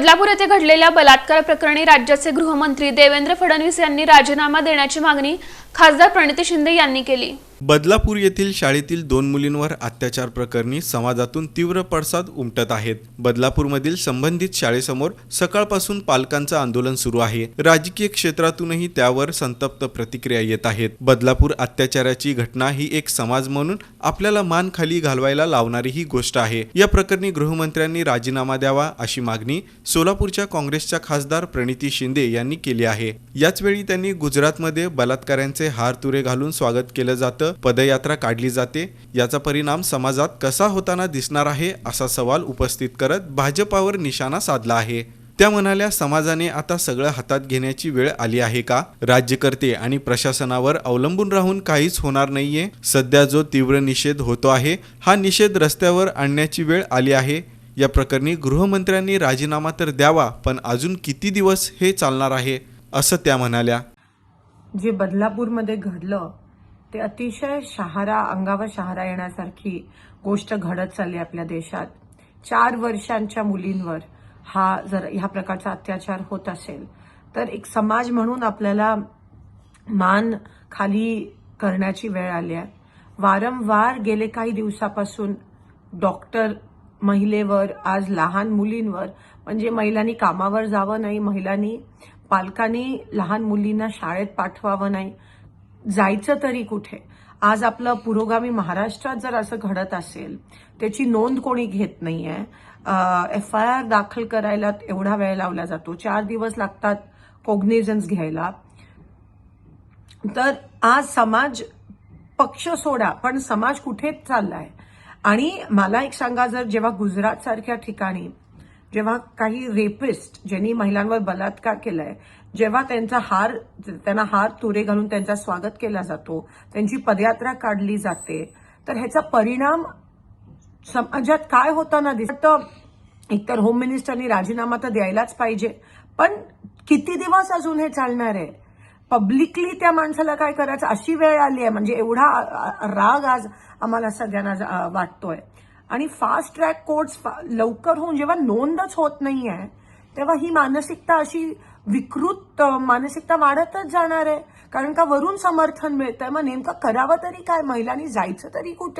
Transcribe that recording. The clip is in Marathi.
बदलापूर येथे घडलेल्या बलात्कार प्रकरणी राज्याचे गृहमंत्री देवेंद्र फडणवीस यांनी राजीनामा देण्याची मागणी खासदार प्रणिती शिंदे यांनी केली. बदलापूर येथील शाळेतील दोन मुलींवर अत्याचार प्रकरणी समाजातून तीव्र पडसाद उमटत आहेत. बदलापूरमधील संबंधित शाळेसमोर सकाळपासून पालकांचं आंदोलन सुरू आहे. राजकीय क्षेत्रातूनही त्यावर संतप्त प्रतिक्रिया येत आहेत. बदलापूर अत्याचाराची घटना ही एक समाज म्हणून आपल्याला मान खाली घालवायला लावणारी ही गोष्ट आहे. या प्रकरणी गृहमंत्र्यांनी राजीनामा द्यावा अशी मागणी सोलापूरच्या काँग्रेसच्या खासदार प्रणिती शिंदे यांनी केली आहे. याचवेळी त्यांनी गुजरातमध्ये बलात्कारांचे हार तुरे घालून स्वागत केलं जातं. पदयात्रा काढली जाते. याचा परिणाम समाजात कसा होताना दिसणार आहे असा सवाल उपस्थित करत भाजपावर निशाणा साधला आहे. त्या म्हणाल्या समाजाने आता सगळं हातात घेण्याची वेळ आली आहे का? राज्यकर्ते आणि प्रशासनावर अवलंबून राहून काहीच होणार नाहीये. सध्या जो तीव्र निषेध होतो आहे हा निषेध रस्त्यावर आणण्याची वेळ आली आहे. या प्रकरणी गृहमंत्र्यांनी राजीनामा तर द्यावा पण अजून किती दिवस हे चालणार आहे? असं त्या म्हणाल्या. जे बदलापूरमध्ये घडलं ते अतिशय शहारा अंगावर शहारा येण्यासारखी गोष्ट घडत चालली आपल्या देशात. चार वर्षांच्या मुलींवर हा जर ह्या प्रकारचा अत्याचार होत असेल तर एक समाज म्हणून आपल्याला मान खाली करण्याची वेळ आली आहे. वारंवार गेले काही दिवसापासून डॉक्टर महिलेवर आज लहान मुलींवर म्हणजे महिलांनी कामावर जावं नाही महिलांनी पालकांनी लहान मुलींना शाळेत पाठवावं नाही जायचं तरी कुठे? आज आपलं पुरोगामी महाराष्ट्रात जर असं घडत असेल त्याची नोंद कोणी घेत नाहीये एफ आय आर दाखल करायला एवढा वेळ लावला जातो चार दिवस लागतात कोग्निझन्स घ्यायला. तर आज समाज पक्ष सोडा पण समाज कुठेच चाललाय? आणि मला एक सांगा जर जेव्हा गुजरात सारख्या ठिकाणी जेव्हा काही रेपिस्ट ज्यांनी महिलांवर बलात्कार केलाय जेव्हा त्यांचा हार त्यांना हार तुरे घालून त्यांचा स्वागत केला जातो त्यांची पदयात्रा काढली जाते तर ह्याचा परिणाम समाजात काय होताना दिसत एकतर होम मिनिस्टरनी राजीनामा तर द्यायलाच पाहिजे पण किती दिवस अजून हे चालणार आहे? पब्लिकली त्या माणसाला काय करायचं? अशी वेळ आली आहे म्हणजे एवढा राग आज आम्हाला सगळ्यांना वाटतोय. आणि फास्ट ट्रॅक कोर्ट्स लवकर होऊन जेव्हा नोंदच होत नाही आहे तेव्हा ही मानसिकता अशी विकृत मानसिकता वाढतच जाणार आहे. कारण का वरून समर्थन मिळतंय. मग नेमकं करावं तरी काय? महिलांनी जायचं तरी कुठे?